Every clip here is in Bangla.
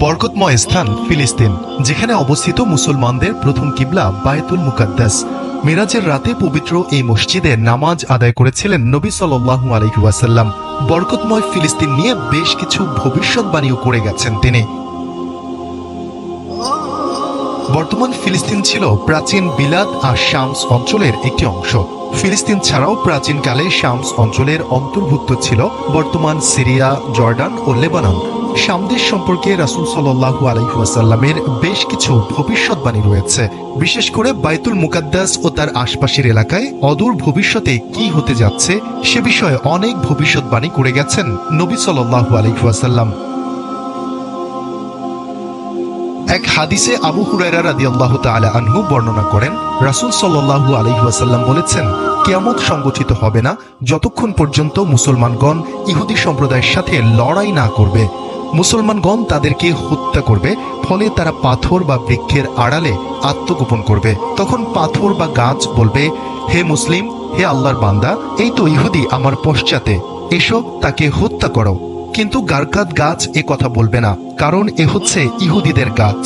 বরকতময় স্থান, ফিলিস্তিন, যেখানে অবস্থিত মুসলমানদের প্রথম কিবলা বায়তুল মুকাদ্দাস। মিরাজের রাতে পবিত্র এই মসজিদে নামাজ আদায় করেছিলেন নবী সাল্লু আলহিউসাল্লাম বরকতময় ফিলিস্তিন নিয়ে বেশ কিছু ভবিষ্যৎবাণীও করে গেছেন তিনি। বর্তমান ফিলিস্তিন ছিল প্রাচীন বিলাদ আর শামস অঞ্চলের একটি অংশ। ফিলিস্তিন ছাড়াও প্রাচীনকালে শামস অঞ্চলের অন্তর্ভুক্ত ছিল বর্তমান সিরিয়া, জর্ডান ও লেবানন। সামদেশ সম্পর্কে রাসুল সাল্লাহু আলহিহাসাল্লামের বেশ কিছু ভবিষ্যৎবাণী রয়েছে। বিশেষ করে বাইতুল মুকাদ্দাস ও তার আশপাশের এলাকায় অদূর ভবিষ্যতে কি হতে যাচ্ছে সে বিষয়ে অনেক ভবিষ্যৎবাণী করে গেছেন নবী সাল্লাহু আলহিহাসাল্লাম হাদিসে আবু হুরায়রা রাদিয়াল্লাহু তাআলা আনহু বর্ণনা করেন, রাসূল সাল্লাল্লাহু আলাইহি ওয়াসাল্লাম বলেছেন, কিয়ামত সংগঠিত হবে না যতক্ষণ পর্যন্ত মুসলমানগণ ইহুদি সম্প্রদায়ের সাথে লড়াই না করবে। মুসলমানগণ তাদেরকে হত্যা করবে, ফলে তারা পাথর বা বৃক্ষের আড়ালে আত্মগোপন করবে। তখন পাথর বা গাছ বলবে, হে মুসলিম, হে আল্লাহর বান্দা, এই তো ইহুদি আমার পশ্চাতে, এসো তাকে হত্যা করো। কিন্তু গারকাত গাছ এ কথা বলবে না, কারণ এ হচ্ছে ইহুদিদের গাছ।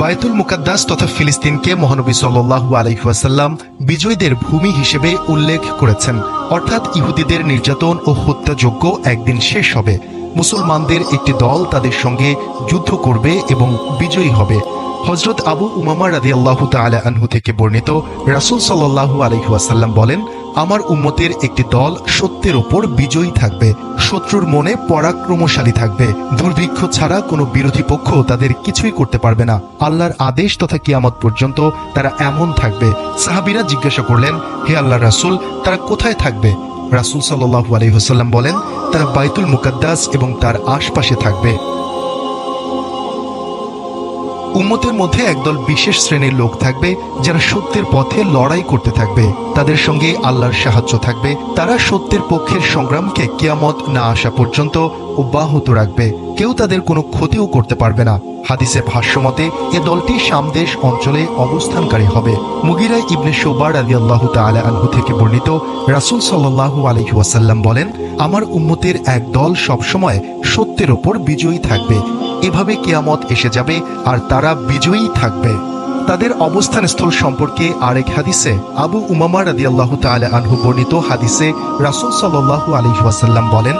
বায়তুল মুকাদ্দাস তথা ফিলিস্তিনকে মহানবী সাল্লু আলহিহাসাল্লাম বিজয়ীদের ভূমি হিসেবে উল্লেখ করেছেন। অর্থাৎ ইহুদিদের নির্যাতন ও হত্যাযোগ্য একদিন শেষ হবে। মুসলমানদের একটি দল তাদের সঙ্গে যুদ্ধ করবে এবং বিজয়ী হবে। হজরত আবু উমামা রাদি আল্লাহ তালা আনহু থেকে বর্ণিত রাসুল সাল্লাহু আলহিহাসাল্লাম বলেন আমার উম্মতের একটি দল সত্যের ওপর বিজয়ী থাকবে। শত্রুর মনে পরাক্রমশালী থাকবে। দুর্ভিক্ষ ছাড়া কোনো বিরোধী পক্ষ তাদের কিছুই করতে পারবে না। আল্লাহর আদেশ তথা কিয়ামত পর্যন্ত তারা এমন থাকবে। সাহাবিরা জিজ্ঞাসা করলেন, হে আল্লাহ রাসুল, তারা কোথায় থাকবে? রাসুল সাল্লাহু আলহিহাসাল্লাম বলেন, তারা বাইতুল মুকাদ্দাস এবং তার আশপাশে থাকবে। উম্মতের মধ্যে একদল বিশেষ শ্রেণির লোক থাকবে যারা সত্যের পথে লড়াই করতে থাকবে। তাদের সঙ্গে আল্লাহর সাহায্য থাকবে। তারা সত্যের পক্ষের সংগ্রামকে কিয়ামত না আসা পর্যন্ত অব্যাহত রাখবে। কেউ তাদের কোনো ক্ষতিও করতে পারবে না। হাদিসে ভাষ্যমতে এ দলটি সামদেশ অঞ্চলে অবস্থানকারী হবে। মুগিরা ইবনে সোবার আলী আল্লাহ তালা আনহু থেকে বর্ণিত রাসুল সাল্লাহু আলহি ওয়াসাল্লাম বলেন, আমার উম্মতের এক দল সবসময় সত্যের ওপর বিজয়ী থাকবে। এভাবে কেয়ামত এসে যাবে আর তারা বিজয়ী থাকবে। তাদের অবস্থান স্থল সম্পর্কে আরেক হাদিসে আবু উমামা রাদি আল্লাহ তালা আনহু বর্ণিত হাদিসে রাসুল সাল্লাহু আলী ওয়াসাল্লাম বলেন,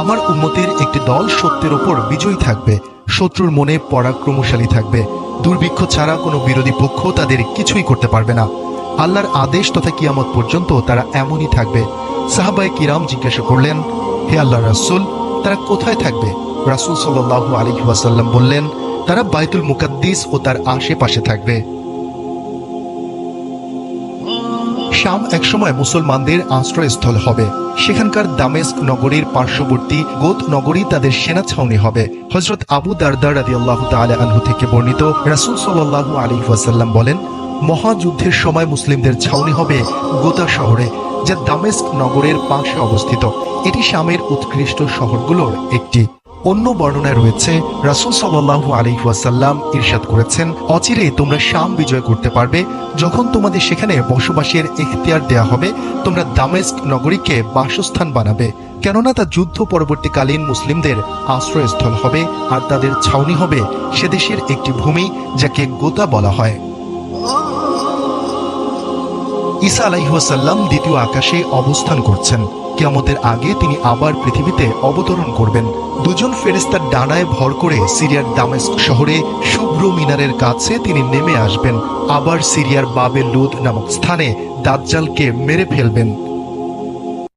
আমার উম্মতের একটি দল সত্যের ওপর বিজয়ী থাকবে, শত্রুর মনে পরাক্রমশালী থাকবে। দুর্ভিক্ষ ছাড়া কোনো বিরোধী পক্ষ তাদের কিছুই করতে পারবে না। আল্লাহর আদেশ তথা কিয়ামত পর্যন্ত তারা এমনই থাকবে। সাহাবায় কিরাম জিজ্ঞাসা করলেন, হে আল্লাহ রাসুল, তারা কোথায় থাকবে? রাসুল সাল্লাহ আলী ওয়াসাল্লাম বললেন, তারা বাইতুল মুকাদ্দিস ও তার আশেপাশে থাকবে। শাম একসময় মুসলমানদের আশ্রয়স্থল হবে। সেখানকার দামেস্ক নগরীর পার্শ্ববর্তী গোত নগরী তাদের সেনা ছাউনি হবে। হজরত আবু দারদার আদি আল্লাহ আনহু থেকে বর্ণিত রাসুল সাল্লাহ আলী ওয়াসাল্লাম বলেন, মহাযুদ্ধের সময় মুসলিমদের ছাউনি হবে গোতা শহরে, যা দামেস্ক নগরের পাশে অবস্থিত। এটি শামের উৎকৃষ্ট শহরগুলোর একটি। অন্য বর্ণনায় রয়েছে, রাসুল সাল্লাহ আলী ওয়াসাল্লাম ইরশাদ করেছেন অচিরে তোমরা শাম বিজয় করতে পারবে, যখন তোমাদের সেখানে বসবাসের এখতিয়ার দেয়া হবে, তোমরা দামেস্ক নগরীকে বাসস্থান বানাবে। কেননা তা যুদ্ধ পরবর্তীকালীন মুসলিমদের আশ্রয়স্থল হবে, আর তাদের ছাউনি হবে সে দেশের একটি ভূমি, যাকে গোতা বলা হয়। ঈসা আলাইহাসাল্লাম দ্বিতীয় আকাশে অবস্থান করছেন। কেয়ামতের আগে তিনি আবার পৃথিবীতে অবতরণ করবেন। দুজন ফেরেস্তার ডানায় ভর করে সিরিয়ার দামেস্ক শহরে শুভ্র মিনারের কাছে তিনি নেমে আসবেন। আবার সিরিয়ার বাবে লুদ নামক স্থানে দাজ্জালকে মেরে ফেলবেন।